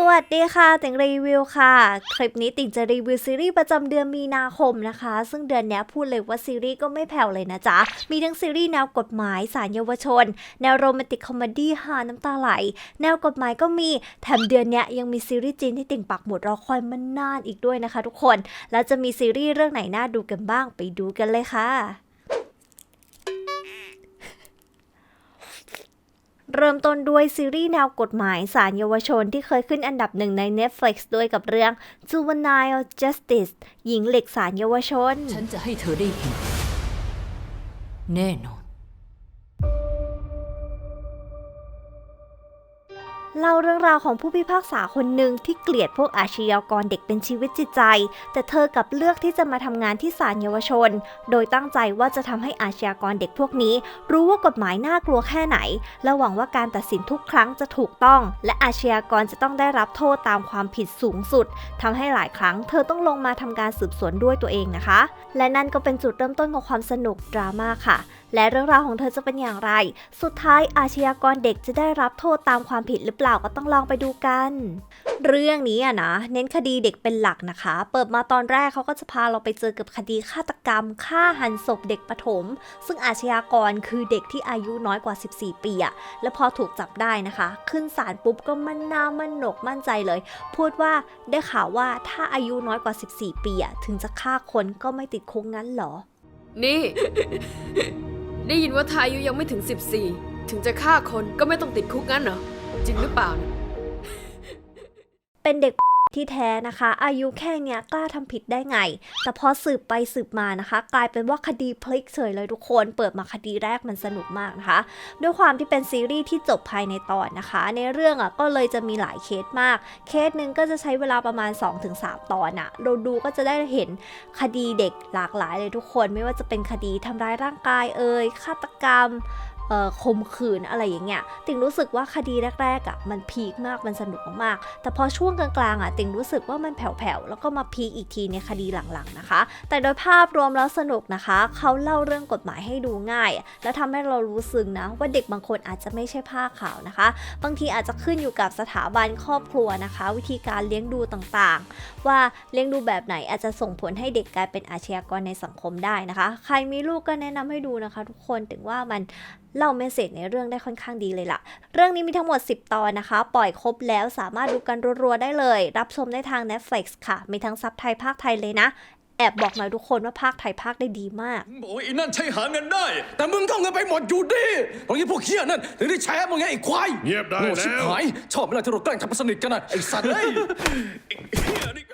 สวัสดีค่ะติงรีวิวค่ะ คลิปนี้ติงจะรีวิวซีรีส์ประจำเดือนมีนาคมนะคะ ซึ่งเดือนนี้พูดเลยว่าซีรีส์ก็ไม่แผ่วเลยนะจ๊ะ มีทั้งซีรีส์แนวกฎหมายสารเยาวชน แนวโรแมนติกคอมเมดี้ฮาน้ำตาไหล แนวกฎหมายก็มีแถมเดือนนี้ยยังมีซีรีส์จีนที่ติ่งปักหมุดรอคอยมานานอีกด้วยนะคะ ทุกคน แล้วจะมีซีรีส์เรื่องไหนน่าดูกันบ้างไปดูกันเลยค่ะ เริ่มต้นด้วยซีรีส์แนวกฎหมายสารเยาวชนที่เคยขึ้นอันดับหนึ่งใน Netflix ด้วยกับเรื่อง Juvenile Justice หญิงเหล็กสารเยาวชน ฉันจะให้เธอได้เห็นแน่นอน เล่าเรื่องราวของผู้พิพากษาคนหนึ่งที่เกลียดพวกอาชญากรเด็กเป็นชีวิตจิตใจ แต่เธอกับเลือกที่จะมาทำงานที่ศาลเยาวชน โดยตั้งใจว่าจะทำให้อาชญากรเด็กพวกนี้ รู้ว่ากฎหมายน่ากลัวแค่ไหน และหวังว่าการตัดสินทุกครั้งจะถูกต้อง และอาชญากรจะต้องได้รับโทษตามความผิดสูงสุดทำให้หลายครั้ง เธอต้องลงมาทำการสืบสวนด้วยตัวเองนะคะ และนั่นก็เป็นจุดเริ่มต้นของความสนุกดราม่าค่ะ และเรื่องราวของเธอจะเป็นอย่างไร สุดท้ายอาชญากรเด็กจะได้รับโทษตามความผิดหรือเปล่าก็ต้องลองไปดูกัน เรื่องนี้อะนะเน้นคดีเด็กเป็นหลักนะคะ เปิดมาตอนแรกเขาก็จะพาเราไปเจอกับคดีฆาตกรรมฆ่าหันศพเด็กประถมซึ่งอาชญากรคือเด็กที่อายุน้อยกว่า 14 ปีอะและพอถูกจับได้นะคะ ขึ้นศาลปุ๊บก็มั่นหน้ามั่นหนกมั่นใจเลย พูดว่าได้ข่าวว่าถ้าอายุน้อยกว่า 14 ปีอะถึงจะฆ่าคนก็ไม่ติดคุกงั้นเหรอ นี่ ได้ยินว่าทาอายุยังไม่ถึง 14 ถึงจะฆ่าคนก็ไม่ต้องติดคุกงั้นเหรอ จริงหรือเปล่านะ เป็นเด็ก ที่แท้นะคะ อายุแค่เนี้ยกล้าทำผิดได้ไง แต่พอสืบไปสืบมานะคะ กลายเป็นว่าคดีพลิกเฉยเลยทุกคน เปิดมาคดีแรกมันสนุกมากนะคะ ด้วยความที่เป็นซีรีส์ที่จบภายในตอนนะคะ ในเรื่องอะก็เลยจะมีหลายเคสมาก เคสหนึ่งก็จะใช้เวลาประมาณ 2-3 ตอนอะเราดูก็จะได้เห็นคดีเด็กหลากหลายเลยทุกคน ไม่ว่าจะเป็นคดีทำร้ายร่างกายเอ่ยฆาตกรรม ข่มขืนอะไรอย่างเงี้ยติงรู้สึกว่าคดีแรกๆอะมันพีคมากมันสนุกมากแต่พอช่วงกลางๆอะติงรู้สึกว่ามันแผ่วๆแล้วก็มาพีคอีกทีในคดีหลังๆนะคะ แต่โดยภาพรวมแล้วสนุกนะคะเขาเล่าเรื่องกฎหมายให้ดูง่าย แล้วทำให้เรารู้สึกนะว่าเด็กบางคนอาจจะไม่ใช่ผ้าขาวนะคะ บางทีอาจจะขึ้นอยู่กับสถาบันครอบครัวนะคะ วิธีการเลี้ยงดูต่างๆ ว่าเลี้ยงดูแบบไหนอาจจะส่งผลให้เด็กกลายเป็นอาชญากรในสังคมได้นะคะ ใครมีลูกก็แนะนำให้ดูนะคะ ทุกคนถึงว่ามัน เล่าเมสเซจในเรื่องได้ค่อนข้างดีเลยล่ะ เรื่องนี้มีทั้งหมด 10 ตอนนะคะ ปล่อยครบแล้วสามารถดูกันรัวๆได้เลย รับชมได้ทาง Netflix ค่ะ มีทั้งซับไทยภาคไทยเลยนะ แอบบอกหน่อยทุกคนว่าภาคไทยภาคได้ดีมากบอกว่าไอ้นั่นใช้หาเงินได้ แต่มึงก็เอาเงินไปหมดอยู่ดีเพราะงี้พวกเฮี้ยนั่นถึงได้แชร์มึงไงไอ้ควายเงียบได้โง่ชิบแล้ว หาย ชอบเวลาที่เราแกล้งทำเป็นสนิทกันนะไอ้สัตว์เอ้ย ไอ้เฮี้ยนี่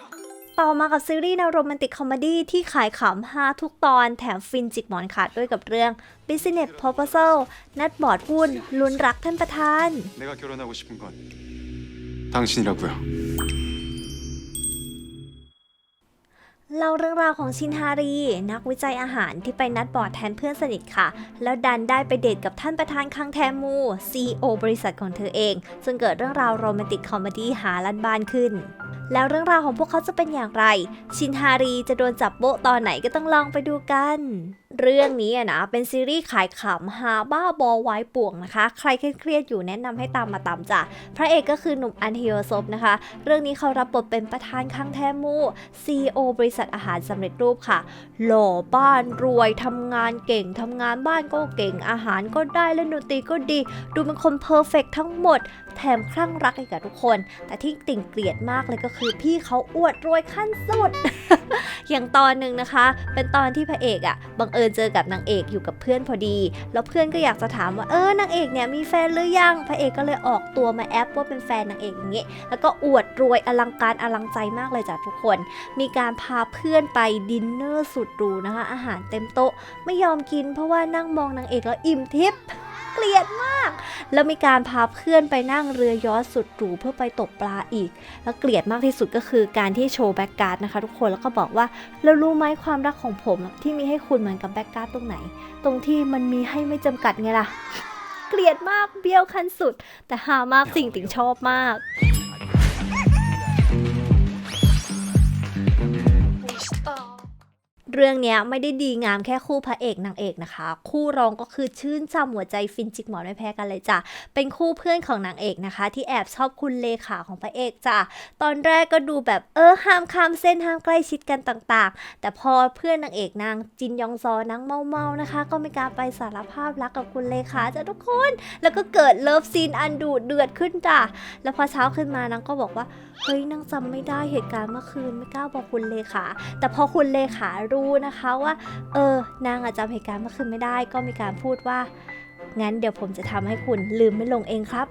ต่อมากับซีรีส์แนวโรแมนติกคอมเมดี้ที่ขายขำฮาทุกตอนแถมฟินจิกหมอนขาดด้วยกับเรื่อง Business Proposal นัดบอร์ดหุ้นลุ้นรักท่านประธาน 내가 결혼하고 싶은 건 당신이라고요. เล่าเรื่องราวของชินฮารี นักวิจัยอาหารที่ไปนัดบอร์ดแทนเพื่อนสนิทค่ะ แล้วดันได้ไปเดทกับท่านประธานคังแทมู CEO บริษัทของเธอเองจนเกิดเรื่องราวโรแมนติกคอมเมดี้หาลันบานขึ้น แล้วเรื่องราวของพวกเขาจะเป็นอย่างไร ชินฮารีจะโดนจับโบะตอนไหนก็ต้องลองไปดูกัน เรื่องนี้อะนะเป็นซีรีส์ขายขำฮาบ้าบอไว้ป่วงนะคะ ใครเครียดอยู่แนะนำให้ตามมาตามจ้ะพระเอกก็คือหนุ่มอันเฮโยซบนะคะ เรื่องนี้เขารับบทเป็นประธานคังแทมู CEO บริษัทอาหารสำเร็จรูปค่ะ หล่อบ้านรวยทำงานเก่งทำงานบ้านก็เก่งอาหารก็ได้เล่นดนตรีก็ดี ดูเป็นคนเพอร์เฟกทั้งหมด แถมคลั่งรักอีกกับทุกคน แต่ที่ติ่งเกลียดมากเลยก็คือพี่เขาอวดรวยขั้นสุด อย่างตอนหนึ่งนะคะ เป็นตอนที่พระเอกอะ่ะบังเอิญเจอกับนางเอกอยู่กับเพื่อนพอดี แล้วเพื่อนก็อยากจะถามว่าเออนางเอกเนี่ยมีแฟนหรือยังพระเอกก็เลยออกตัวมาแอปว่าเป็นแฟนนางเอกอย่างเงี้ยแล้วก็อวดรวยอลังการอลังใจมากเลยจ้ะทุกคน มีการพาเพื่อนไปดินเนอร์สุดหรูนะคะ อาหารเต็มโต๊ะไม่ยอมกินเพราะว่านั่งมองนางเอกแล้วอิ่มทิพย์เกลียดมาก แล้วมีการพาเพื่อนไปนั่งเรือยอชสุดหรูเพื่อไปตกปลาอีก แล้วเกลียดมากที่สุดก็คือการที่โชว์แบ็กการ์ดนะคะทุกคนแล้วก็บอกว่าแล้วรู้ไหมความรักของผมที่มีให้คุณเหมือนกับแบ็กการ์ดตรงไหน ตรงที่มันมีให้ไม่จำกัดไงล่ะ เกลียดมากเบี้ยวขั้นสุด แต่ฮามากสิ่งติ่งชอบมาก เรื่องนี้ไม่ได้ดีงามแค่คู่พระเอกนางเอกนะคะ คู่รองก็คือชื่นชมหัวใจฟินจิกหมอนไม่แพ้กันเลยจ้ะเป็นคู่เพื่อนของนางเอกนะคะ ที่แอบชอบคุณเลขาของพระเอกจ้ะตอนแรกก็ดูแบบเออห้ามข้ามเส้นห้ามใกล้ชิดกันต่างๆ แต่พอเพื่อนนางเอกนางจินยองซอนางเมาๆนะคะ ก็ไม่กล้าไปสารภาพรักกับคุณเลขาจ้ะทุกคน แล้วก็เกิดเลิฟซีนอันดูเดือดขึ้นจ้ะแล้วพอเช้าขึ้นมานางก็บอกว่าเฮ้ยนางจำไม่ได้เหตุการณ์เมื่อคืนไม่กล้าบอกคุณเลขาแต่พอคุณเลขารู้นะคะว่า เออนางอาจจำเหตุการณ์เมื่อคืนไม่ได้ ก็มีการพูดว่า งั้นเดี๋ยวผมจะทำให้คุณลืมไม่ลงเองครับ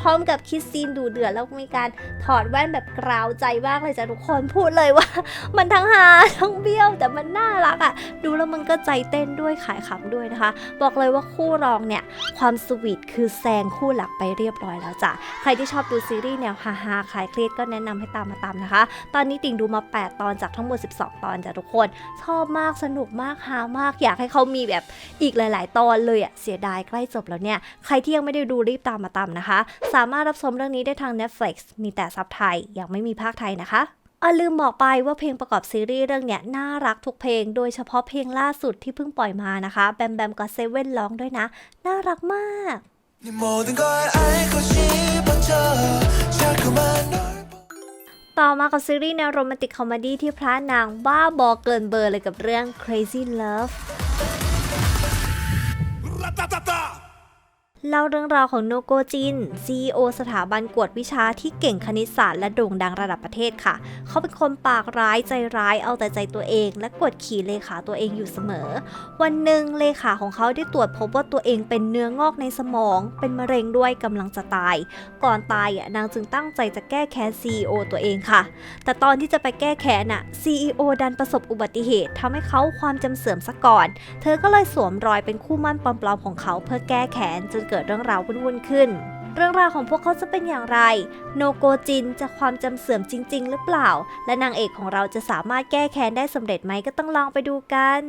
พร้อมกับคิดซีนดูเดือดแล้วมีการถอดแว่นแบบกราวใจมากเลยจ้ะทุกคนพูดเลยว่า มันทั้งหาทั้งเบี้ยวแต่มันน่ารักอะ่ะ ดูแล้วมันก็ใจเต้นด้วยขายขำด้วยนะคะ บอกเลยว่าคู่รองเนี่ย ความสวีทคือแซงคู่หลักไปเรียบร้อยแล้วจ้ะใครที่ชอบดูซีรีส์แนวฮาฮาๆคลายเครียดก็แนะนำให้ตามมาตามนะคะ ตอนนี้ติ่งดูมา 8 ตอนจากทั้งหมด 12 ตอนจ้ะทุกคน ชอบมากสนุกมากฮามากอยากให้เขามีแบบอีกหลาย ๆ ตอนเลยอะเสียดายใกล้จบแล้วเนี่ย ใครที่ยังไม่ได้ดูรีบตามมาตามนะคะ สามารถรับชมเรื่องนี้ได้ทาง Netflix มีแต่ซับไทย ยังไม่มีภาคไทยนะคะอ่าลืมบอกไปว่าเพลงประกอบซีรีส์เรื่องเนี้ยน่ารักทุกเพลง โดยเฉพาะเพลงล่าสุดที่เพิ่งปล่อยมานะคะแบมแบมกับเซเว่นร้องด้วยนะ น่ารักมากต่อมากับซีรีส์แนวโรแมนติกคอมเมดี้ที่พระนางบ้าบอเกินเบอร์เลยกับเรื่อง Crazy Love ta ta ta ta. เล่าเรื่องราวของโนโกจิน CEO สถาบันกวดวิชาที่เก่งคณิตศาสตร์และโด่งดังระดับประเทศค่ะ เขาเป็นคนปากร้ายใจร้ายเอาแต่ใจตัวเอง และกดขี่เลขาตัวเองอยู่เสมอ วันหนึ่งเลขาของเขาได้ตรวจพบว่าตัวเองเป็นเนื้องอกในสมอง เป็นมะเร็งด้วยกำลังจะตาย ก่อนตายอะนางจึงตั้งใจจะแก้แค้น CEO ตัวเองค่ะ แต่ตอนที่จะไปแก้แค้นน่ะ CEO ดันประสบอุบัติเหตุทำให้เขาความจำเสื่อมซะก่อน เธอก็เลยสวมรอยเป็นคู่มั่นปลอมๆของเขาเพื่อแก้แค้นจนเกิดเรื่องราววุ่นๆขึ้น เรื่องราวของพวกเขาจะเป็นอย่างไร โนโกจินจะความจำเสื่อมจริง ๆ หรือเปล่า และนางเอกของเราจะสามารถแก้แค้นได้สำเร็จไหมก็ต้องลองไปดูกัน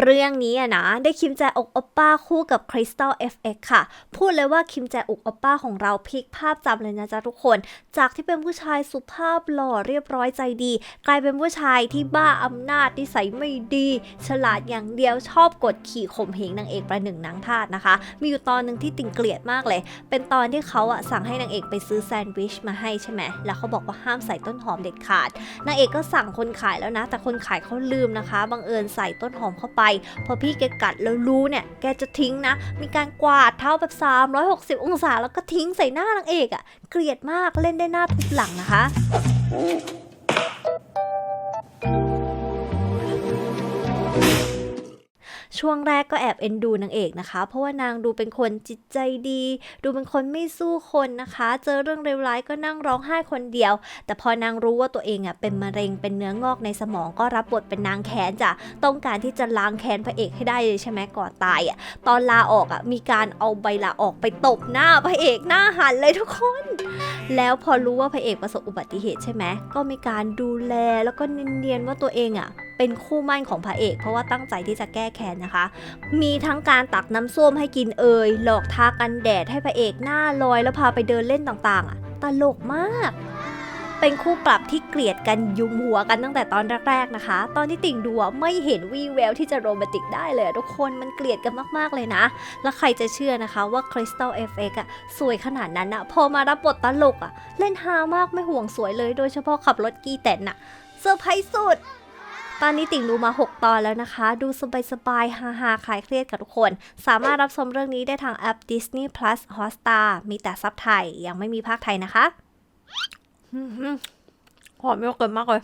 เรื่องนี้อะนะได้คิมแจอกอปป้าคู่กับคริสตัล FX ค่ะ พูดเลยว่าคิมแจอกอปป้าของเราพลิกภาพจำเลยนะจ๊ะทุกคน จากที่เป็นผู้ชายสุภาพหล่อเรียบร้อยใจดี กลายเป็นผู้ชายที่บ้าอำนาจนิสัยไม่ดี ฉลาดอย่างเดียวชอบกดขี่ข่มเหงนางเอกประหนึ่งนางทาสนะคะ มีอยู่ตอนหนึ่งที่ติงเกลียดมากเลย เป็นตอนที่เขาอะสั่งให้นางเอกไปซื้อแซนด์วิชมาให้ใช่ไหมแล้วเขาบอกว่าห้ามใส่ต้นหอมเด็ดขาด นางเอกก็สั่งคนขายแล้วนะ แต่คนขายเขาลืมนะคะ บังเอิญใส่ต้นหอมเข้าไป พอพี่แกกัดแล้วรู้เนี่ย แกจะทิ้งนะ มีการกวาดเท้าแบบ 360 องศาแล้วก็ทิ้งใส่หน้านางเอกอะเกลียดมาก เล่นได้หน้าทุบหลังนะคะ ช่วงแรกก็แอบเอ็นดูนางเอกนะคะ เพราะว่านางดูเป็นคนจิตใจดี ดูเป็นคนไม่สู้คนนะคะ เจอเรื่องเลวร้ายก็นั่งร้องไห้คนเดียว แต่พอนางรู้ว่าตัวเองอะเป็นมะเร็งเป็นเนื้องอกในสมองก็รับบทเป็นนางแค้นจ้ะต้องการที่จะล้างแค้นพระเอกให้ได้เลยใช่ไหมก่อนตายอะตอนลาออกอะมีการเอาใบลาออกไปตบหน้าพระเอกหน้าหันเลยทุกคน แล้วพอรู้ว่าพระเอกประสบอุบัติเหตุใช่ไหมก็มีการดูแลแล้วก็เนียนๆว่าตัวเองอะ เป็นคู่มั่นของพระเอก เพราะว่าตั้งใจที่จะแก้แค้นนะคะ มีทั้งการตักน้ำส้มให้กินเอ่ยหลอกทากันแดดให้พระเอกหน้าลอยแล้วพาไปเดินเล่นต่างๆอะตลกมาก เป็นคู่ปรับที่เกลียดกันยุมหัวกันตั้งแต่ตอนแรกๆนะคะ ตอนที่ติ่งดูอะไม่เห็นวี่แววที่จะโรแมนติกได้เลย ทุกคนมันเกลียดกันมากๆเลยนะ แล้วใครจะเชื่อนะคะว่า Crystal FX อะสวยขนาดนั้นอะพอมารับบทตลกอะเล่นฮามากไม่ห่วงสวยเลย โดยเฉพาะขับรถกีแตนอะเซอร์ไพรส์สุด ตอนนี้ติ่งดูมา 6 ตอนแล้วนะคะ ดูสบายๆฮาๆคลายเครียดกับทุกคน สามารถรับชมเรื่องนี้ได้ทางแอป Disney Plus Hotstar มีแต่ซับไทย ยังไม่มีภาคไทยนะคะอื้อหือหอมเยอะเกินมากเลย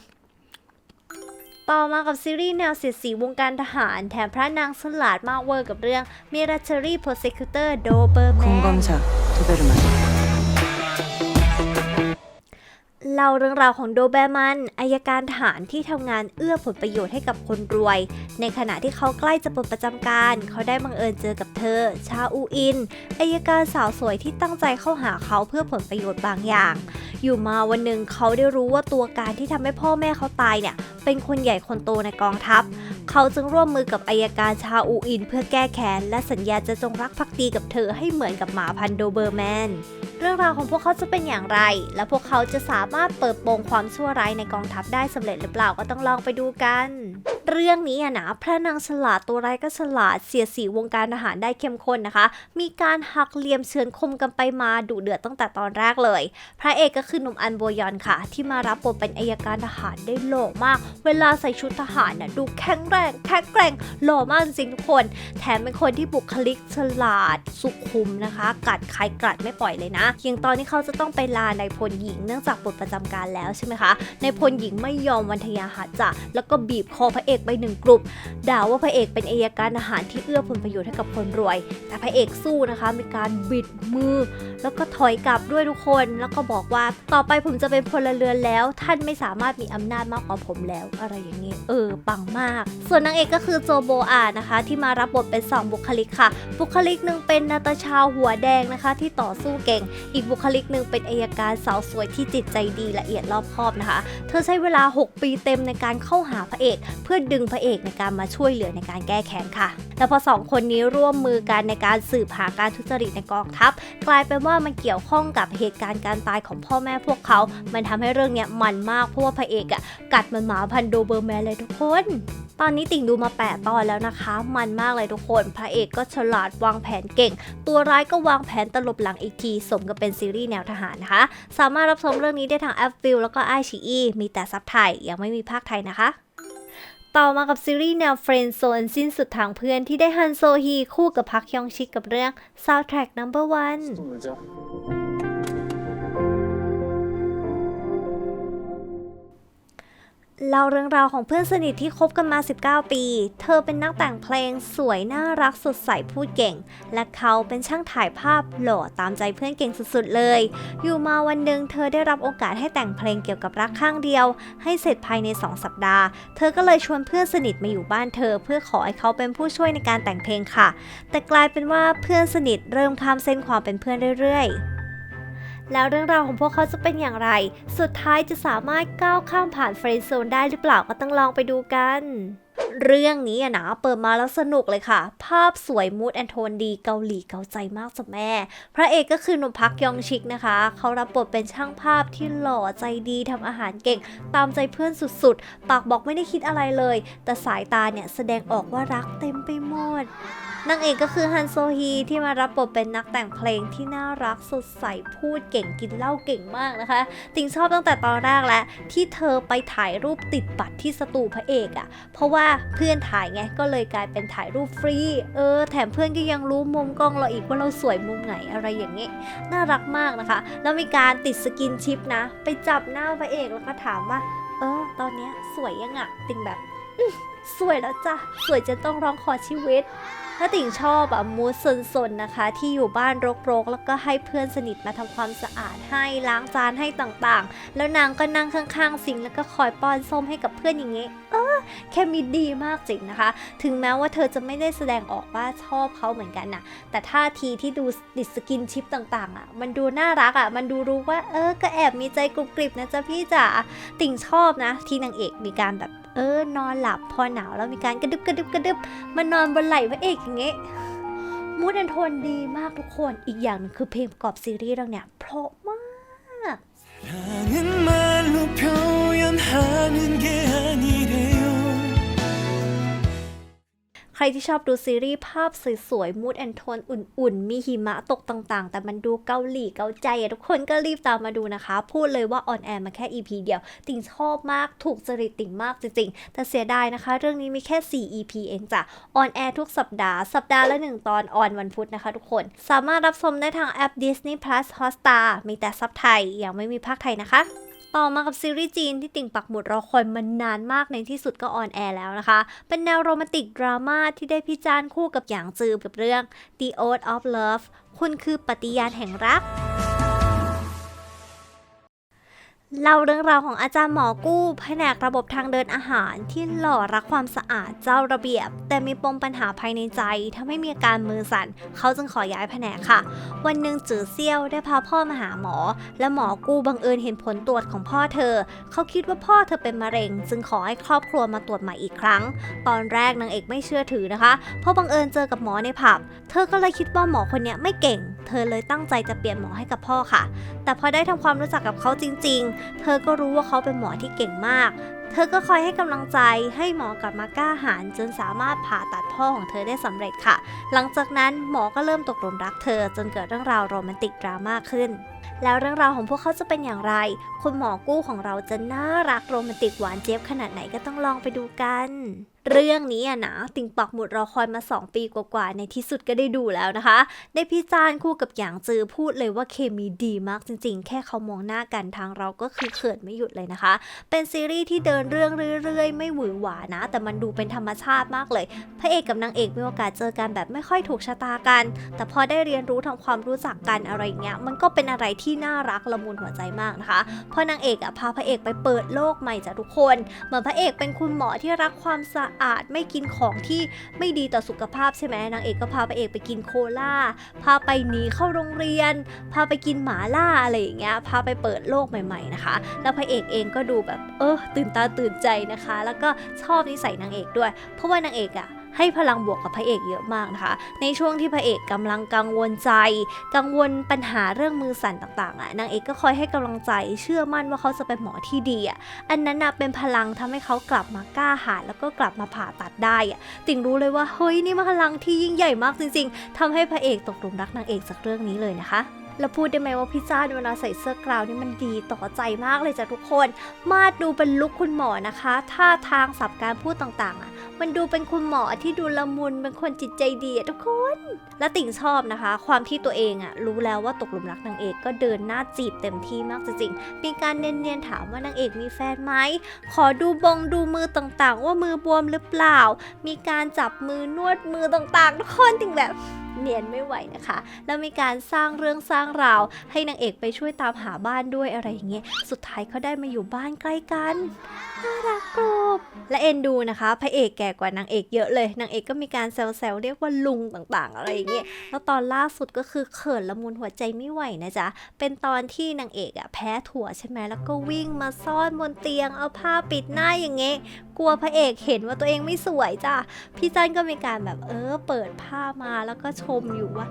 ต่อมากับซีรีส์แนวเสียดสีวงการทหาร แถมพระนางสลัดมากเวอร์กับเรื่อง Military Prosecutor Doberman เล่าเรื่องราวของโดแบร์มันอายการทหารที่ทำงานเอื้อผลประโยชน์ให้กับคนรวย ในขณะที่เขาใกล้จะปลดประจำการ เขาได้บังเอิญเจอกับเธอ ชาอูอินอายการสาวสวยที่ตั้งใจเข้าหาเขาเพื่อผลประโยชน์บางอย่าง อยู่มาวันหนึ่งเขาได้รู้ว่าตัวการที่ทำให้พ่อแม่เขาตายเนี่ยเป็นคนใหญ่คนโตในกองทัพ เขาจึงร่วมมือกับอายการชาอูอิน เพื่อแก้แค้นและสัญญาจะจงรักภักดีกับเธอให้เหมือนกับหมาพันโดเบอร์แมน เรื่องราวของพวกเขาจะเป็นอย่างไร และพวกเขาจะสามารถเปิดโปงความชั่วร้ายในกองทัพได้สำเร็จหรือเปล่าก็ต้องลองไปดูกัน เรื่องนี้อะนะพระนางฉลาดตัวร้ายก็ฉลาดเสียสีวงการทหารได้เข้มข้นนะคะ มีการหักเหลี่ยมเฉือนคมกันไปมาดุเดือดตั้งแต่ตอนแรกเลย พระเอกก็คือหนุ่มอันโบยอนค่ะ ที่มารับบทเป็นอายการทหารได้หล่อมาก เวลาใส่ชุดทหารน่ะดูแข็งแรงแข็งแกร่งหล่อมากจริงทุกคน แถมเป็นคนที่บุคลิกฉลาดสุขุมนะคะ กัดใครกัดไม่ปล่อยเลยนะอย่างตอนที่เขาจะต้องไปลานายพลหญิงเนื่องจากปลดประจำการแล้วใช่ไหมคะนายพลหญิงไม่ยอมวันทยาหาจะแล้วก็บีบคอพระเอกไปหนึ่งกลุ่มด่าว่าพระเอกเป็นอายการทหารที่เอื้อผลประโยชน์ให้กับคนรวย แต่พระเอกสู้นะคะมีการบิดมือ แล้วก็ถอยกลับด้วยทุกคน แล้วก็บอกว่าต่อไปผมจะเป็นพลเรือนแล้ว ท่านไม่สามารถมีอำนาจมากกว่าผมแล้ว อะไรอย่างนี้เออปังมาก ส่วนนางเอกก็คือโจโบอานะคะ ที่มารับบทเป็น 2 บุคลิกค่ะ บุคลิกหนึ่งเป็นนาตาชาหัวแดงนะคะ ที่ต่อสู้เก่ง อีกบุคลิกหนึ่งเป็นอายการสาวสวยที่จิตใจดีละเอียดรอบคอบนะคะ เธอใช้เวลา 6 ปีเต็มในการเข้าหาพระเอกเพื่อดึงพระเอกในการมาช่วยเหลือในการแก้แค้นค่ะ แต่พอสองคนนี้ร่วมมือกันในการสืบหาการทุจริตในกองทัพ กลายเป็นว่ามันเกี่ยวข้องกับเหตุการณ์การตายของพ่อแม่พวกเขา มันทำให้เรื่องเนี้ยมันมากเพราะว่าพระเอกอะกัดมันหมาพันโดเบอร์แมนเลยทุกคนตอนนี้ติ่งดูมา8ตอนแล้วนะคะ มันมากเลยทุกคน พระเอกก็ฉลาดวางแผนเก่ง ตัวร้ายก็วางแผนตลบหลังอีกที สมกับเป็นซีรีส์แนวทหารนะคะ สามารถรับชมเรื่องนี้ได้ทางแอปฟิลแล้วก็ไอชีอีมีแต่ซับไทยยังไม่มีภาคไทยนะคะ ต่อมากับซีรีส์แนวเฟรนด์โซนสิ้นสุดทางเพื่อนที่ได้ฮันโซฮีคู่กับพักยองชิกกับเรื่อง Soundtrack Number One เล่าเรื่องราวของเพื่อนสนิทที่คบกันมา 19 ปี เธอเป็นนักแต่งเพลงสวยน่ารักสดใสพูดเก่ง และเขาเป็นช่างถ่ายภาพหล่อตามใจเพื่อนเก่งสุดๆเลย อยู่มาวันหนึ่งเธอได้รับโอกาสให้แต่งเพลงเกี่ยวกับรักข้างเดียว ให้เสร็จภายใน 2 สัปดาห์ เธอก็เลยชวนเพื่อนสนิทมาอยู่บ้านเธอ เพื่อขอให้เขาเป็นผู้ช่วยในการแต่งเพลงค่ะ แต่กลายเป็นว่าเพื่อนสนิทเริ่มข้ามเส้นความเป็นเพื่อนเรื่อยๆ แล้วเรื่องราวของพวกเขาจะเป็นอย่างไร สุดท้ายจะสามารถก้าวข้ามผ่านเฟรนด์โซนได้หรือเปล่าก็ต้องลองไปดูกันเรื่องนี้อะนะเปิดมาแล้วสนุกเลยค่ะ ภาพสวยมูดแอนโทนดีเกาหลีเกาใจมากจ้ะแม่ พระเอกก็คือหนุ่มพักยองชิกนะคะ เขารับบทเป็นช่างภาพที่หล่อใจดีทำอาหารเก่ง ตามใจเพื่อนสุดๆ ปากบอกไม่ได้คิดอะไรเลย แต่สายตาเนี่ยแสดงออกว่ารักเต็มไปหมด นางเอกก็คือฮันโซฮีที่มารับบทเป็นนักแต่งเพลงที่น่ารักสดใสพูดเก่งกินเหล้าเก่งมากนะคะ ติงชอบตั้งแต่ตอนแรกแล้วที่เธอไปถ่ายรูปติดบัตรที่สตูพระเอกอะ่ะ เพราะว่าเพื่อนถ่ายไงก็เลยกลายเป็นถ่ายรูปฟรี เออ แถมเพื่อนก็ยังรู้มุมกล้องเราอีกว่าเราสวยมุมไหนอะไรอย่างเงี้ยน่ารักมากนะคะ แล้วมีการติดสกินชิปนะ ไปจับหน้าพระเอกแล้วก็ถามว่า เออ ตอนเนี้ยสวยยังอะ่ะติงแบบอื้อสวยแล้วจ้ะ สวยจะต้องร้องขอชีวิต ถ้าติ่งชอบอะมูสซนๆนะคะ ที่อยู่บ้านรกๆ แล้วก็ให้เพื่อนสนิทมาทำความสะอาดให้ล้างจานให้ต่างๆ แล้วนางก็นั่งข้างๆ สิงแล้วก็คอยป้อนส้มให้กับเพื่อนอย่างเงี้ยเออแค่มีดีมากจริงนะคะ ถึงแม้ว่าเธอจะไม่ได้แสดงออกว่าชอบเขาเหมือนกันนะแต่ท่าทีที่ดูติสกินชิปต่างๆอะมันดูน่ารักอะมันดูรู้ว่าเออก็แอบมีใจกรุบกริบนะจ๊ะพี่จ๋าติ่งชอบนะ ที่นางเอกมีการแบบ เออนอนหลับพอหนาวแล้วมีการกระดึบกระดึบกระดึบมานอนบนไหล่พระเอกอย่างเงี้ยมูดแอนโทนดีมากทุกคนอีกอย่างหนึงคือเพลงประกอบซีรีส์เรื่องเนี้ยเพราะมาก ใครที่ชอบดูซีรีส์ภาพสวยๆมูดแอนโทนอุ่นๆ มีหิมะตกต่างๆ แต่มันดูเกาหลีเกาใจอะทุกคนก็รีบตามมาดูนะคะ พูดเลยว่าออนแอร์มาแค่ EP เดียว ติ่งชอบมากถูกจริตติ่งมากจริงๆ แต่เสียดายนะคะ เรื่องนี้มีแค่ 4 EP เองจ้ะออนแอร์ทุกสัปดาห์สัปดาห์ละ 1 ตอนออนวันพุธนะคะทุกคน สามารถรับชมได้ทางแอป Disney Plus Hotstar มีแต่ซับไทยยังไม่มีภาคไทยนะคะ ต่อมากับซีรีส์จีนที่ติ่งปักหมุดรอคอยมานานมากในที่สุดก็ออนแอร์แล้วนะคะ เป็นแนวโรแมนติกดราม่าที่ได้พิจารณ์คู่กับหยางจือกับเรื่อง The Oath of Love คุณคือปฏิญาณแห่งรัก เล่าเรื่องราวของอาจารย์หมอกู้ แผนกระบบทางเดินอาหารที่หล่อรักความสะอาดเจ้าระเบียบ แต่มีปมปัญหาภายในใจทำให้มีอาการมือสั่น เขาจึงขอย้ายแผนกค่ะ วันหนึ่งจือเซี่ยวได้พาพ่อมาหาหมอ และหมอกู้บังเอิญเห็นผลตรวจของพ่อเธอ เขาคิดว่าพ่อเธอเป็นมะเร็ง จึงขอให้ครอบครัวมาตรวจใหม่อีกครั้ง ตอนแรกนางเอกไม่เชื่อถือนะคะ เพราะบังเอิญเจอกับหมอในผับ เธอก็เลยคิดว่าหมอคนนี้ไม่เก่ง เธอเลยตั้งใจจะเปลี่ยนหมอให้กับพ่อค่ะ แต่พอได้ทำความรู้จักกับเขาจริง ๆ เธอก็รู้ว่าเขาเป็นหมอที่เก่งมาก เธอก็คอยให้กำลังใจให้หมอกลับมากล้าหาญจนสามารถผ่าตัดพ่อของเธอได้สำเร็จค่ะ หลังจากนั้นหมอก็เริ่มตกหลุมรักเธอจนเกิดเรื่องราวโรแมนติกดราม่าขึ้น แล้วเรื่องราวของพวกเขาจะเป็นอย่างไร คุณหมอกู้ของเราจะน่ารักโรแมนติกหวานเจี๊ยบขนาดไหนก็ต้องลองไปดูกัน เรื่องนี้อะนะติงปักหมุดรอคอยมา 2 ปีกว่าๆในที่สุดก็ได้ดูแล้วนะคะ ได้พี่จานคู่กับหยางจือพูดเลยว่าเคมีดีมากจริงๆ แค่เขามองหน้ากันทางเราก็คือเขินไม่หยุดเลยนะคะ เป็นซีรีส์ที่เดินเรื่องเรื่อยๆ ไม่หวือหวานะ แต่มันดูเป็นธรรมชาติมากเลย พระเอกกับนางเอกมีโอกาสเจอกันแบบไม่ค่อยถูกชะตากัน แต่พอได้เรียนรู้ทำความรู้จักกันอะไรเงี้ยมันก็เป็นอะไรที่น่ารักละมุนหัวใจมากนะคะเพราะนางเอกอะพาพระเอกไปเปิดโลกใหม่จากทุกคนเหมือนพระเอกเป็นคุณหมอที่รักความสะอาดไม่กินของที่ไม่ดีต่อสุขภาพใช่ไหมนางเอกก็พาพระเอกไปกินโคลาพาไปหนีเข้าโรงเรียน พาไปกินหมาล่าอะไรอย่างเงี้ยพาไปเปิดโลกใหม่ ๆนะคะ แล้วพระเอกเองก็ดูแบบเออตื่นตาตื่นใจนะคะ แล้วก็ชอบนิสัยนางเอกด้วย เพราะว่านางเอกอะ ให้พลังบวกกับพระเอกเยอะมากนะคะ ในช่วงที่พระเอกกำลังกังวลใจ กังวลปัญหาเรื่องมือสั่นต่างๆอะนางเอกก็คอยให้กำลังใจ เชื่อมั่นว่าเขาจะเป็นหมอที่ดีอะอันนั้นนะเป็นพลังทำให้เขากลับมากล้าหาญแล้วก็กลับมาผ่าตัดได้อะติ่งรู้เลยว่าเฮ้ยนี่มันพลังที่ยิ่งใหญ่มากจริง ๆทำให้พระเอกตกหลุมรักนางเอกจากเรื่องนี้เลยนะคะ แล้วพูดได้ไหมว่าพี่จ้าเวลาใส่เสื้อกราวนี่มันดีต่อใจมากเลยจ้ะทุกคน มาดดูเป็นลุคคุณหมอนะคะท่าทางสับการพูดต่างๆอะมันดูเป็นคุณหมอที่ดูละมุนเป็นคนจิตใจดีอะทุกคน และติ่งชอบนะคะ ความที่ตัวเองอะรู้แล้วว่าตกหลุมรักนางเอกก็เดินหน้าจีบเต็มที่มากจริงๆมีการเนียนๆถามว่านางเอกมีแฟนไหมขอดูบงดูมือต่างๆ ว่ามือบวมหรือเปล่า มีการจับมือนวดมือต่างๆ ทุกคนติ่งแบบ เนียนไม่ไหวนะคะ แล้วมีการสร้างเรื่องสร้างราว ให้นางเอกไปช่วยตามหาบ้านด้วยอะไรอย่างเงี้ย สุดท้ายเขาได้มาอยู่บ้านใกล้กัน น่ารักกรบและเอ็นดูนะคะ พระเอกแก่กว่านางเอกเยอะเลย นางเอกก็มีการแซวๆเรียกว่าลุงต่างๆ อะไรอย่างเงี้ย แล้วตอนล่าสุดก็คือเขินละมุนหัวใจไม่ไหวนะจ๊ะ เป็นตอนที่นางเอกอะแพ้ถั่วใช่ไหมแล้วก็วิ่งมาซ่อนบนเตียงเอาผ้าปิดหน้าอย่างเงี้ยกลัวพระเอกเห็นว่าตัวเองไม่สวยจ้ะ พี่จันก็มีการแบบเออเปิดผ้ามาแล้วก็ชมอยู่ว่า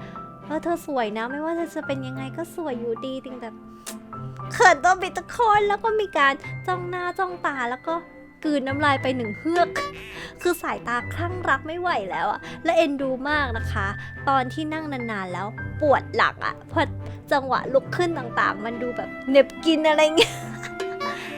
เออเธอสวยนะ ไม่ว่าเธอจะเป็นยังไงก็สวยอยู่ดีติงแบบเขินตัวบิดตะคนแล้วก็มีการจ้องหน้าจ้องตาแล้วก็กืนน้ำลายไปหนึ่งเฮือก คือสายตาคลั่งรักไม่ไหวแล้วอะและเอ็นดูมากนะคะ ตอนที่นั่งนานๆแล้วปวดหลังอะพอจังหวะลุกขึ้นต่างๆ มันดูแบบเน็บกินอะไรเงี้ย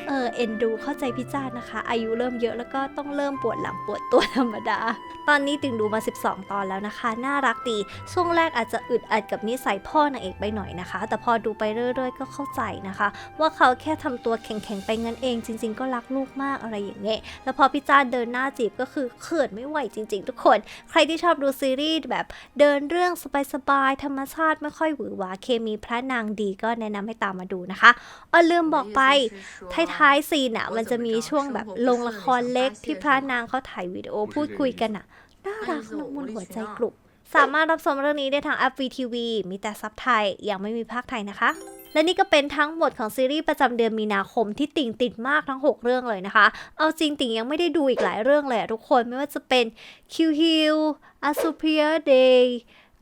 เออเอ็นดูเข้าใจพี่จ้านะคะ อายุเริ่มเยอะแล้วก็ต้องเริ่มปวดหลังปวดตัวธรรมดา ตอนนี้ถึงดูมา 12 ตอนแล้วนะคะ น่ารักดี ช่วงแรกอาจจะอึดอัดกับนิสัยพ่อนางเอกไปหน่อยนะคะ แต่พอดูไปเรื่อยๆ ก็เข้าใจนะคะ ว่าเขาแค่ทำตัวแข็งๆไปงั้นเอง จริง ๆ ก็รักลูกมากอะไรอย่างเงี้ยแล้วพอพี่จ้าเดินหน้าจีบก็คือเขินไม่ไหวจริง ๆ ทุกคน ใครที่ชอบดูซีรีส์แบบเดินเรื่องสบายๆธรรมชาติไม่ค่อยหวือหวาเคมีพระนางดีก็แนะนำให้ตามมาดูนะคะอ้อลืมบอกไปท้ายๆซีนอะมันจะมีช่วงแบบลงละครเล็กที่พระนางเขาถ่ายวิดีโอพูดคุยกันอะน่ารักละมุนหัวใจกลุบสามารถรับชมเรื่องนี้ได้ทางแอป VTV มีแต่ซับไทย ยังไม่มีภาคไทยนะคะ และนี่ก็เป็นทั้งหมดของซีรีส์ประจำเดือนมีนาคมที่ติ่งติดมากทั้ง 6 เรื่องเลยนะคะ เอาจริงติ่งยังไม่ได้ดูอีกหลายเรื่องเลยอะทุกคนไม่ว่าจะเป็น Q Hill A Superior Day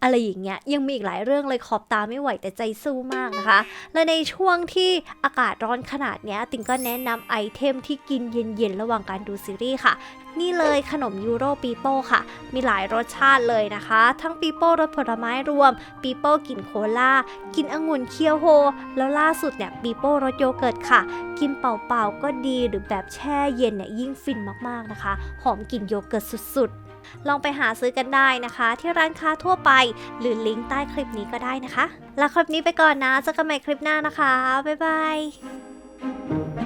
อะไรอย่างเงี้ยยังมีอีกหลายเรื่องเลยขอบตาไม่ไหวแต่ใจสู้มากนะคะ และในช่วงที่อากาศร้อนขนาดเนี้ยติงก็แนะนำไอเทมที่กินเย็นๆระหว่างการดูซีรีส์ค่ะนี่เลยขนมยูโรปีโป้ค่ะ มีหลายรสชาติเลยนะคะ ทั้งปีโป้รสผลไม้รวม ปีโป้กลิ่นโคลากินองุ่นเคียวโฮ แล้วล่าสุดเนี่ยปีโป้รสโยเกิร์ตค่ะ กินเปล่าๆก็ดีหรือแบบแช่เย็นเนี่ยยิ่งฟินมากๆนะคะ หอมกลิ่นโยเกิร์ตสุดๆ ลองไปหาซื้อกันได้นะคะ ที่ร้านค้าทั่วไป หรือลิงก์ใต้คลิปนี้ก็ได้นะคะ แล้วคลิปนี้ไปก่อนนะเจอกันใหม่คลิปหน้านะคะ บ๊ายบาย